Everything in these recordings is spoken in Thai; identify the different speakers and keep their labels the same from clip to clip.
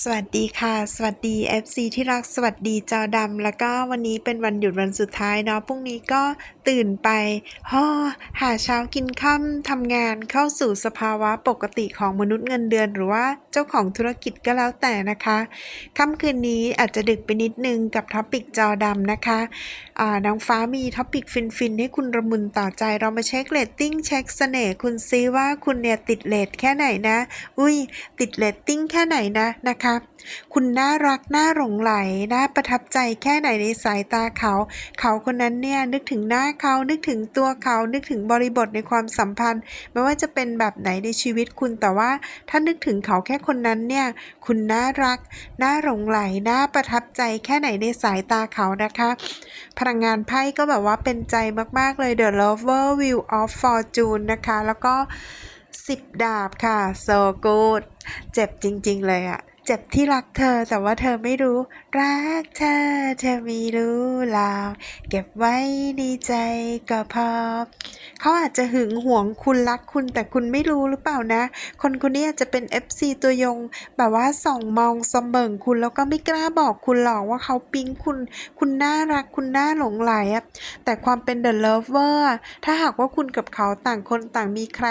Speaker 1: สวัสดีค่ะ สวัสดี FC ที่รักสวัสดีจอดำแล้วก็วันนี้เป็นวันหยุดวันสุดท้ายเนาะพรุ่งนี้ก็ตื่นไปฮ่อหาเช้ากินค่ำทำงานเข้าสู่สภาวะปกติของมนุษย์เงินเดือน หรือว่าเจ้าของธุรกิจก็แล้วแต่นะคะค่ำคืนนี้อาจจะดึกไปนิดนึงกับท็อปิกจอดำนะคะ นางฟ้ามีท็อปิกฟินๆ ให้คุณระมุนต่อใจเรามาเช็คเรตติ้งเช็คเสน่ห์คุณซิว่าคุณเนี่ยติดเลทแค่ไหนนะ อุ้ยติดเรตติ้งแค่ไหนนะนะคะคุณน่ารักน่าหลงไหลน่าประทับใจแค่ไหนในสายตาเขา เขาคนนั้นเนี่ยนึกถึงหน้าเขานึกถึงตัวเขานึกถึงบริบทในความสัมพันธ์ ไม่ว่าจะเป็นแบบไหนในชีวิตคุณแต่ว่า ถ้านึกถึงเขาแค่คนนั้นเนี่ยคุณน่ารักน่าหลงไหลน่าประทับใจแค่ไหนในสายตาเขานะคะพลังงานไพ่ก็แบบว่าเป็นใจมาก ๆ เลย The Lover Wheel of Fortune นะคะ แล้วก็ 10 ดาบค่ะ so good เจ็บจริง ๆ เลยอะ เจ็บที่รักเธอแต่ว่าเธอไม่รู้ รักเธอ เธอไม่รู้หรอกเก็บไว้ในใจก็พอเขาอาจจะหึงหวงคุณรักคุณแต่คุณไม่รู้หรือเปล่านะ คนคนนี้อาจจะเป็น FC ตัวยง แบบว่าส่องมองสมเบิงคุณแล้วก็ไม่กล้าบอกคุณหรอกว่าเขาปิ๊งคุณ คุณน่ารักคุณน่าหลงไหลอะแต่ความเป็น the lover อะถ้าหากว่าคุณกับเขาต่างคนต่างมีใคร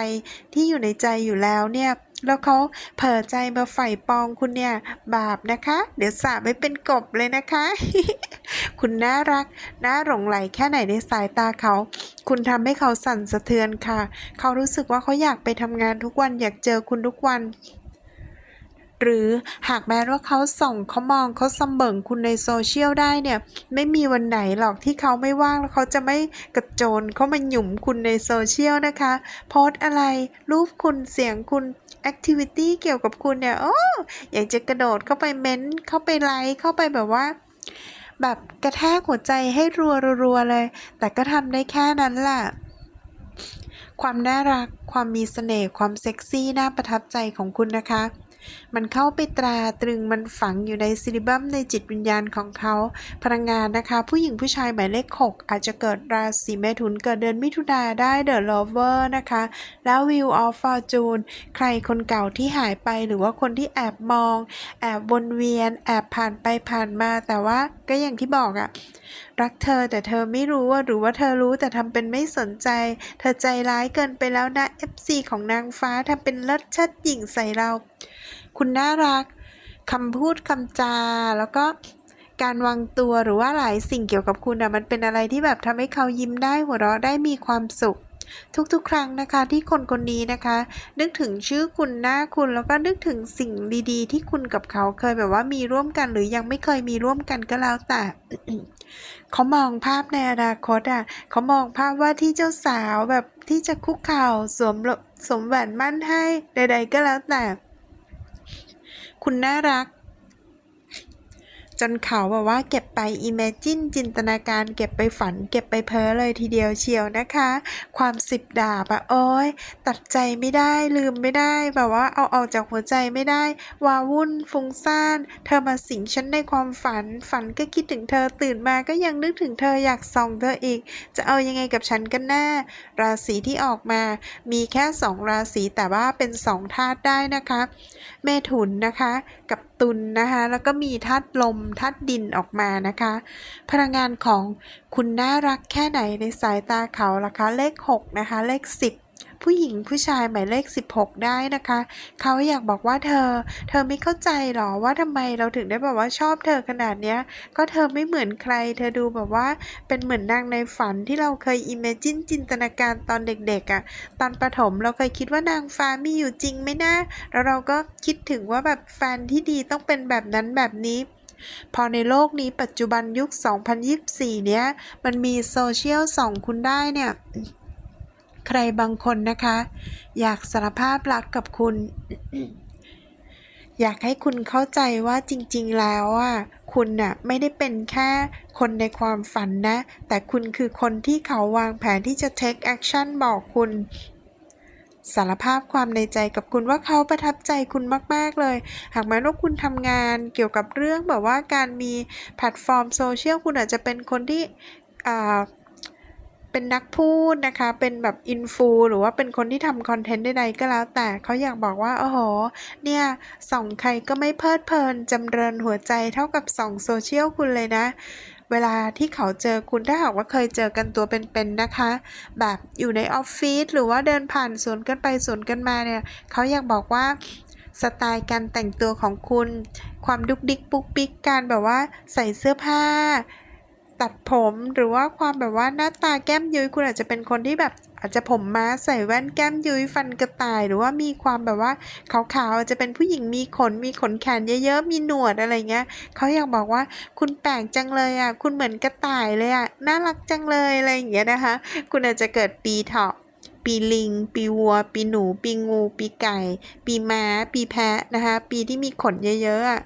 Speaker 1: ที่อยู่ในใจอยู่แล้วเนี่ยแล้วเขาเผลอใจมาใฝ่ปองคุณเนี่ยบาปนะคะ เดี๋ยวสาบไม่เป็นกบเลยนะคะ คุณน่ารัก น่าหลงไหลแค่ไหนในสายตาเขา คุณทำให้เขาสั่นสะเทือนค่ะ เขารู้สึกว่าเขาอยากไปทำงานทุกวันอยากเจอคุณทุกวัน หรือหากแม้ว่าเขาส่องเขามองเขาซัมเบิงคุณในโซเชียลได้เนี่ย ไม่มีวันไหนหรอกที่เขาไม่ว่างแล้วเขาจะไม่กระโจนเขามาหยุมคุณในโซเชียลนะคะ โพสอะไรรูปคุณเสียงคุณแอคทิวิตี้เกี่ยวกับคุณเนี่ยโอ้อยากจะกระโดดเข้าไปเม้นต์เข้าไปไลค์เข้าไปแบบว่าแบบกระแทกหัวใจให้รัวๆเลย แต่ก็ทำได้แค่นั้นแหละความน่ารัก ความมีเสน่ห์ ความเซ็กซี่ น่าประทับใจของคุณนะคะ มันเข้าไปตราตรึงมันฝังอยู่ในซิลิบัมในจิตวิญญาณของเขา พลังงานนะคะ ผู้หญิงผู้ชายหมายเลข 6 อาจจะเกิดราศีเมถุนเกิดเดือนมิถุนาได้ The Lover นะคะ แล้ว Wheel of Fortune ใครคนเก่าที่หายไปหรือว่าคนที่แอบมอง แอบวนเวียน แอบผ่านไปผ่านมาแต่ว่าก็อย่างที่บอกอะ รักเธอแต่เธอไม่รู้ว่าหรือว่าเธอรู้แต่ทำเป็นไม่สนใจ เธอใจร้ายเกินไปแล้วนะ FC ของนางฟ้าทำเป็นเลิศชัดหยิ่งใส่เรา คุณน่ารักคำพูดคำจาแล้วก็การวางตัวหรือว่าหลายสิ่งเกี่ยวกับคุณอะมันเป็นอะไรที่แบบทำให้เขายิ้มได้หัวเราะได้มีความสุข ทุกๆ ครั้งนะคะที่คนคนนี้นะคะ นึกถึงชื่อคุณหน้าคุณแล้วก็นึกถึงสิ่งดี ๆ ที่คุณกับเขาเคยแบบว่ามีร่วมกันหรือยังไม่เคยมีร่วมกันก็แล้วแต่ เขามองภาพในอนาคตอะเขามองภาพว่าที่เจ้าสาวแบบที่จะคุกเข่าสวมสวมแหวนมั่นให้ใด ๆ ก็แล้วแต่ คุณน่ารัก จนเขาแบบว่าเก็บไป imagine จินตนาการ เก็บไปฝัน เก็บไปเพ้อเลยทีเดียวเชียวนะคะ ความสิบดาบอะโอ้ยตัดใจไม่ได้ลืมไม่ได้แบบว่าเอาออกจากหัวใจไม่ได้ วาวุ่นฟุ้งซ่าน เธอมาสิงฉันในความฝัน ฝันก็คิดถึงเธอตื่นมาก็ยังนึกถึงเธออยากส่องเธออีก จะเอายังไงกับฉันกันแน่ราศีที่ออกมา มีแค่สองราศีแต่ว่าเป็นสองธาตุได้นะคะเมถุนนะคะ กับตุลนะคะแล้วก็มีธาตุลมธาตุดินออกมานะคะ พลังงานของคุณน่ารักแค่ไหนในสายตาเขาล่ะคะ เลข 6 นะคะ เลข 10 ผู้หญิงผู้ชายหมายเลข 16 ได้นะคะ เขาอยากบอกว่าเธอ เธอไม่เข้าใจหรอว่าทำไมเราถึงได้แบบว่าชอบเธอขนาดเนี้ย ก็เธอไม่เหมือนใคร เธอดูแบบว่าเป็นเหมือนนางในฝันที่เราเคยอิมเมจินจินตนาการตอนเด็กๆอะ่ะ ตอนประถมเราเคยคิดว่านางฟ้ามีอยู่จริงไหมนะ แล้วเราก็คิดถึงว่าแบบแฟนที่ดีต้องเป็นแบบนั้นแบบนี้พอในโลกนี้ปัจจุบันยุค 2024 เนี้ย มันมีโซเชียลส่องคุณได้เนี่ย ใครบางคนนะคะ อยากสารภาพรักกับคุณ อยากให้คุณเข้าใจว่าจริง ๆ แล้วอะคุณน่ะไม่ได้เป็นแค่คนในความฝันนะ แต่คุณคือคนที่เขาวางแผนที่จะ take action บอกคุณสารภาพความในใจกับคุณว่าเขาประทับใจคุณมาก ๆ เลย หากแม้ว่าคุณทำงานเกี่ยวกับเรื่องแบบว่าการมีแพลตฟอร์มโซเชียลคุณอาจจะเป็นคนที่อ่า เป็นนักพูดนะคะ เป็นแบบอินฟูหรือว่าเป็นคนที่ทำคอนเทนต์ใดๆก็แล้วแต่เขาอยากบอกว่า โอ้โห เนี่ยส่องใครก็ไม่เพลิดเพลินจำเริญหัวใจเท่ากับส่องโซเชียลคุณเลยนะ เวลาที่เขาเจอคุณถ้าหากว่าเคยเจอกันตัวเป็นๆนะคะ แบบอยู่ในออฟฟิศหรือว่าเดินผ่านสวนกันไปสวนกันมาเนี่ยเขาอยากบอกว่าสไตล์การแต่งตัวของคุณ ความดุกดิกปุ๊กปิ๊กการแบบว่าใส่เสื้อผ้า ตัดผมหรือว่าความแบบว่าหน้าตาแก้มยุ้ยคุณอาจจะเป็นคนที่แบบอาจจะผมม้าใส่แว่นแก้มยุ้ยฟันกระต่าย หรือว่ามีความแบบว่าขาวๆอาจจะเป็นผู้หญิงมีขนมีขนแขนเยอะๆมีหนวดอะไรเงี้ยเขาอยากบอกว่าคุณแปลกจังเลยอะคุณเหมือนกระต่ายเลยอะน่ารักจังเลยอะไรอย่างเงี้ยนะคะ คุณอาจจะเกิดปีเถาะปีลิง ปีวัว ปีหนู ปีงู ปีไก่ ปีม้า ปีแพะนะคะ ปีที่มีขนเยอะๆอะ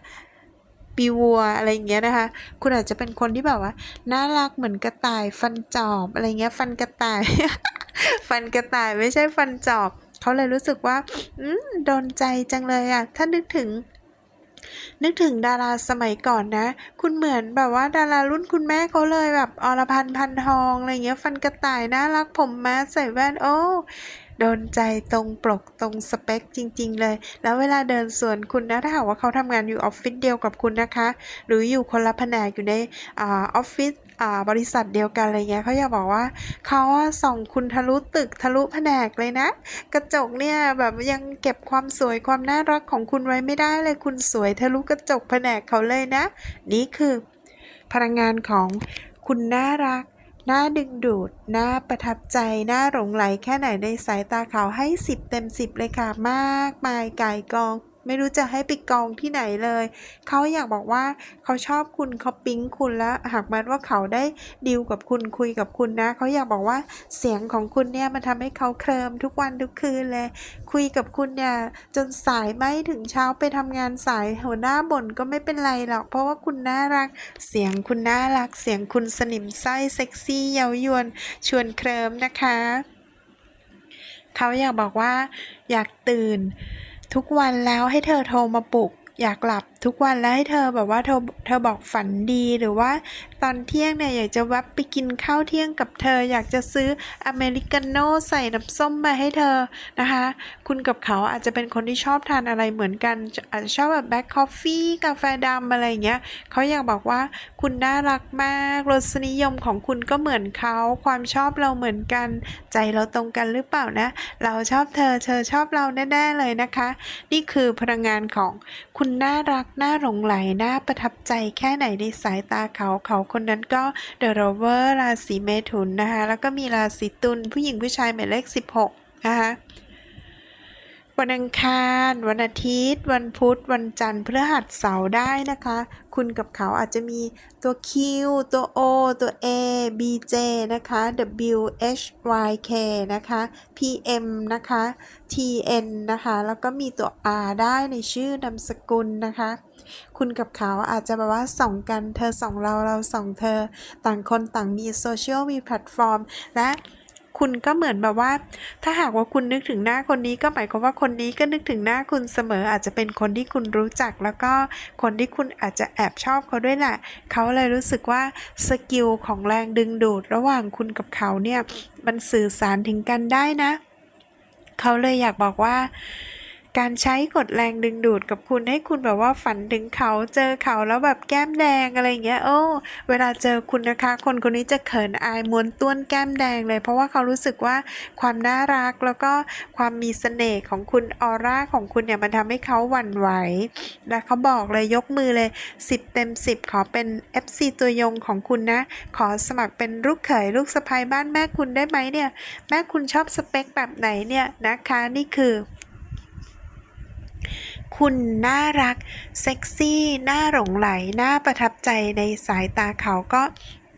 Speaker 1: ปีวัวอะไรอย่างเงี้ยนะคะ คุณอาจจะเป็นคนที่แบบว่าน่ารักเหมือนกระต่ายฟันจอบอะไรเงี้ย ฟันกระต่าย ฟันกระต่ายไม่ใช่ฟันจอบ เขาเลยรู้สึกว่าอืมโดนใจจังเลยอะถ้านึกถึงนึกถึงดาราสมัยก่อนนะ คุณเหมือนแบบว่าดารารุ่นคุณแม่เขาเลยแบบอรพันธ์พันทองอะไรเงี้ย ฟันกระต่ายน่ารักผมม้าใส่แว่นโอ้ โดนใจตรงปกตรงสเปคจริง ๆ เลย แล้วเวลาเดินสวนคุณนะถ้าหากว่าเขาทำงานอยู่ออฟฟิศเดียวกับคุณนะคะ หรืออยู่คนละแผนกอยู่ในออฟฟิศบริษัทเดียวกันอะไรเงี้ยเขาอยากบอกว่าเขาส่องคุณทะลุตึกทะลุแผนกเลยนะ กระจกเนี่ยแบบยังเก็บความสวยความน่ารักของคุณไว้ไม่ได้เลยคุณสวยทะลุกระจกแผนกเขาเลยนะ นี่คือพลังงานของคุณน่ารัก น่าดึงดูด น่าประทับใจ น่าหลงไหลแค่ไหนในสายตาเขาให้ 10 เต็ม 10 เลยค่ะ มากมายไก่กอง ไม่รู้จะให้ไปกองที่ไหนเลย เขาอยากบอกว่าเขาชอบคุณเขาปิ๊งคุณแล้วหากแม้ว่าเขาได้ดีลกับคุณคุยกับคุณนะ เขาอยากบอกว่าเสียงของคุณเนี่ยมันทำให้เขาเคลิมทุกวันทุกคืนเลย คุยกับคุณเนี่ยจนสายไม่ถึงเช้าไปทำงานสายหัวหน้าบ่นก็ไม่เป็นไรหรอก เพราะว่าคุณน่ารัก เสียงคุณน่ารัก เสียงคุณสนิมไส้เซ็กซี่เย้ายวน ชวนเคลิมนะคะ เขาอยากบอกว่าอยากตื่น ทุกวันแล้วให้เธอโทรมาปลุก อยากหลับ ทุกวันแล้วให้เธอแบบว่าเธอเธอบอกฝันดีหรือว่าตอนเที่ยงเนี่ยอยากจะแวบไปกินข้าวเที่ยงกับเธอ อยากจะซื้ออเมริกาโน่ใส่น้ำส้มมาให้เธอนะคะ คุณกับเขาอาจจะเป็นคนที่ชอบทานอะไรเหมือนกัน อาจจะชอบแบบแบล็คคอฟฟี่กาแฟดำอะไรอย่างเงี้ยเขาอยากบอกว่าคุณน่ารักมากรสนิยมของคุณก็เหมือนเขาความชอบเราเหมือนกันใจเราตรงกันหรือเปล่านะ เราชอบเธอเธอชอบเราแน่ๆเลยนะคะ นี่คือพลังงานของคุณน่ารักน่าหลงไหลน่าประทับใจแค่ไหนในสายตาเขาเขาคนนั้นก็เดอะโรเวอร์ราศีเมถุนนะคะแล้วก็มีราศีตุลผู้หญิงผู้ชายหมายเลข 16นะคะ วันอังคาร วันอาทิตย์ วันพุธ วันจันทร์พฤหัสเสาร์ได้นะคะ คุณกับเขาอาจจะมีตัว Q ตัว O ตัว A B J นะคะ W H Y K นะคะ P M นะคะ T N นะคะ แล้วก็มีตัว R ได้ในชื่อนามสกุลนะคะ คุณกับเขาอาจจะแบบว่าส่องกันเธอส่องเราเราส่องเธอ ต่างคนต่างมีโซเชียลมีแพลตฟอร์ม และ คุณก็เหมือนแบบว่า ถ้าหากว่าคุณนึกถึงหน้าคนนี้ก็หมายความว่าคนนี้ก็นึกถึงหน้าคุณเสมอ อาจจะเป็นคนที่คุณรู้จัก แล้วก็คนที่คุณอาจจะแอบชอบเขาด้วยแหละเขาเลยรู้สึกว่าสกิลของแรงดึงดูด ระหว่างคุณกับเขาเนี่ยมันสื่อสารถึงกันได้นะ เขาเลยอยากบอกว่า การใช้กฎแรงดึงดูดกับคุณให้คุณแบบว่าฝันถึงเขาเจอเขาแล้วแบบแก้มแดงอะไรเงี้ยโอ้เวลาเจอคุณนะคะ คนคนนี้จะเขินอายม้วนต้วนแก้มแดงเลย เพราะว่าเขารู้สึกว่าความน่ารักแล้วก็ความมีเสน่ห์ของคุณออร่าของคุณเนี่ยมันทำให้เขาหวั่นไหวและเขาบอกเลยยกมือเลย 10 เต็ม 10 ขอเป็น FC ตัวยงของคุณนะ ขอสมัครเป็นลูกเขยลูกสะใภ้บ้านแม่คุณได้ไหมเนี่ยแม่คุณชอบสเปคแบบไหนเนี่ยนะคะนี่คือ คุณน่ารัก เซ็กซี่ น่าหลงไหล น่าประทับใจในสายตาเขาก็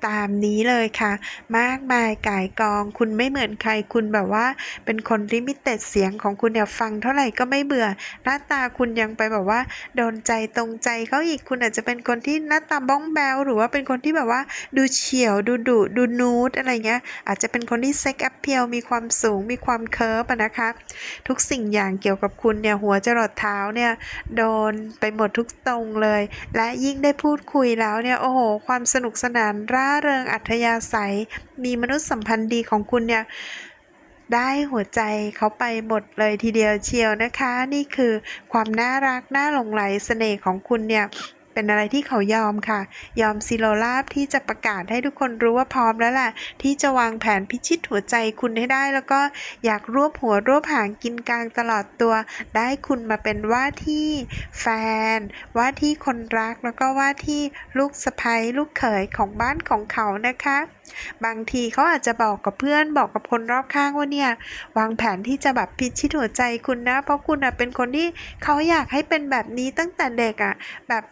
Speaker 1: ตามนี้เลยค่ะ มากมายก่ายกอง คุณไม่เหมือนใครคุณแบบว่า เป็นคนลิมิเต็ดเสียงของคุณเนี่ยฟังเท่าไหร่ก็ไม่เบื่อ หน้าตาคุณยังไปแบบว่า โดนใจตรงใจเขาอีกคุณอาจจะเป็นคนที่หน้าตาบ้องแบวหรือว่าเป็นคนที่แบบว่า ดูเฉียวดูดุดูนูดอะไรเงี้ย อาจจะเป็นคนที่เซ็กแอปเพียวมีความสูงมีความเคิร์ฟนะคะ ทุกสิ่งอย่างเกี่ยวกับคุณเนี่ยหัวจรดเท้าเนี่ยโดนไปหมดทุกตรงเลย และยิ่งได้พูดคุยแล้วเนี่ยโอ้โห ความสนุกสนานร่าร่าเริงอัธยาศัย มีมนุษยสัมพันธ์ดีของคุณเนี่ยได้หัวใจเขาไปหมดเลยทีเดียวเชียวนะคะ นี่คือความน่ารักน่าหลงไหลเสน่ห์ของคุณเนี่ย เป็นอะไรที่เขายอมค่ะ ยอมซิโลลาบที่จะประกาศให้ทุกคนรู้ว่าพร้อมแล้วแหละที่จะวางแผนพิชิตหัวใจคุณให้ได้ แล้วก็อยากรวบหัวรวบหางกินกลางตลอดตัว ได้คุณมาเป็นว่าที่แฟน ว่าที่คนรักแล้วก็ว่าที่ลูกสะใภ้ลูกเขยของบ้านของเขานะคะ บางทีเขาอาจจะบอกกับเพื่อนบอกกับคนรอบข้างว่าเนี่ยวางแผนที่จะแบบพิชิตหัวใจคุณนะ เพราะคุณอะเป็นคนที่เขาอยากให้เป็นแบบนี้ตั้งแต่เด็กอะแบบ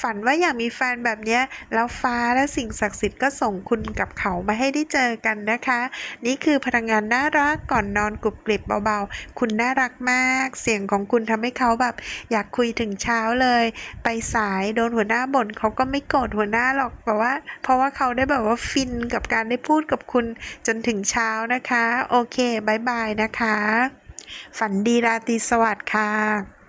Speaker 1: ฝันว่าอยากมีแฟนแบบนี้แล้วฟ้าและสิ่งศักดิ์สิทธิ์ก็ส่งคุณกับเขามาให้ได้เจอกันนะคะ นี่คือพลังงานน่ารักก่อนนอนกรุบกริบเบาๆ คุณน่ารักมาก เสียงของคุณทำให้เขาแบบ อยากคุยถึงเช้าเลย ไปสายโดนหัวหน้าบ่นเขาก็ไม่โกรธหัวหน้าหรอกเพราะว่า เพราะว่าเขาได้แบบว่าฟินกับการได้พูดกับคุณจนถึงเช้านะคะ โอเคบายบายนะคะ ฝันดีราตรีสวัสดิ์ค่ะ